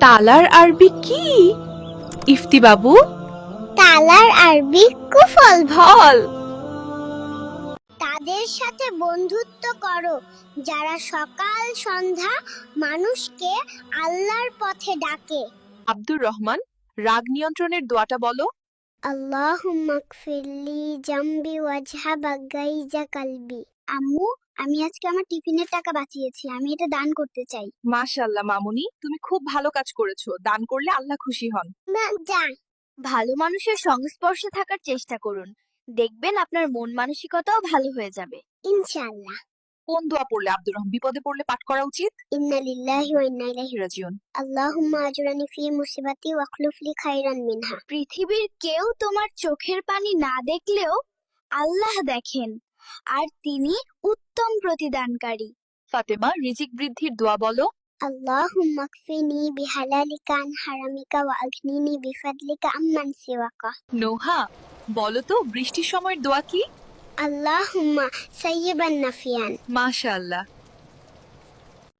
তালার আরবি কি? ইফতি বাবু? তালার আরবি কুফল। ফল। তাদের সাথে বন্ধুত্ব করো। যারা সকাল সন্ধ্যা মানুষকে আল্লাহর পথে ডাকে। আব্দুর রহমান রাগ নিয়ন্ত্রণের দোয়াটা বলো। আল্লাহুম্মা গফিরলি জামবি ওয়াজহাবা গাইজা কালবি। আম্মু আমি আজকে আমার টিফিনের টাকা বাঁচিয়েছি আমি এটা দান করতে চাই। মাশাআল্লাহ মামুনি তুমি খুব ভালো কাজ করেছ। দান করলে আল্লাহ খুশি হন। না যা ভালো মানুষের সংস্পর্শে থাকার চেষ্টা করুন। দেখবেন আপনার মন মানসিকতাও ভালো হয়ে যাবে। ইনশাআল্লাহ। কোন দোয়া পড়লে আব্দুর রহমান বিপদে পড়লে পাঠ করা উচিত? ইন্না লিল্লাহি ওয়া ইন্না ইলাইহি রাজিউন। আল্লাহুম্মা আজরানি ফি মুসিবাতি ওয়াখলুফ লি খাইরান মিনহা। পৃথিবীর কেউ তোমার চোখের পানি না দেখলেও আল্লাহ দেখেন। আর তিনি উত্তম প্রতিদানকারী। ফাতেমা রিজিক বৃদ্ধির দোয়া বলো। আল্লাহুম্মা কফিনি বিহালালিকা আন হারামিকা ওয়া আগনিনি বিফাদলিকা আম্মান সিওয়াকা। নোহা বলো তো বৃষ্টির সময়ের দোয়া কি? আল্লাহুম্মা সাইয়্যিবান নাফিয়ান। মাশাআল্লাহ।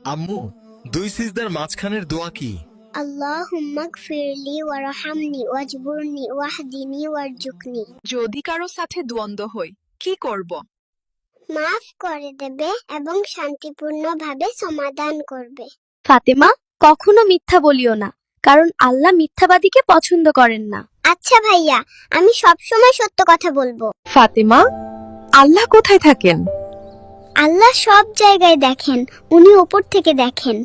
আম্মু দুই সিজদার মাঝখানের দোয়া কি? আল্লাহুম্মা গফিরলি ওয়ারহামনি ওয়াজবুরনি ওয়াহদিনি ওয়ারজুকনি। যদি কারও সাথে দ্বন্দ্ব হয় কি করব? মাফ করে দেবে এবং শান্তিপূর্ণভাবে সমাধান করবে। ফাতেমা কখনো মিথ্যা বলিও না কারণ আল্লাহ মিথ্যাবাদীকে পছন্দ করেন না। আচ্ছা ভাইয়া আমি সবসময় সত্য কথা বলব। ফাতেমা আল্লাহ কোথায় থাকেন? আল্লাহ সব জায়গায় দেখেন উনি ওপর থেকে দেখেন।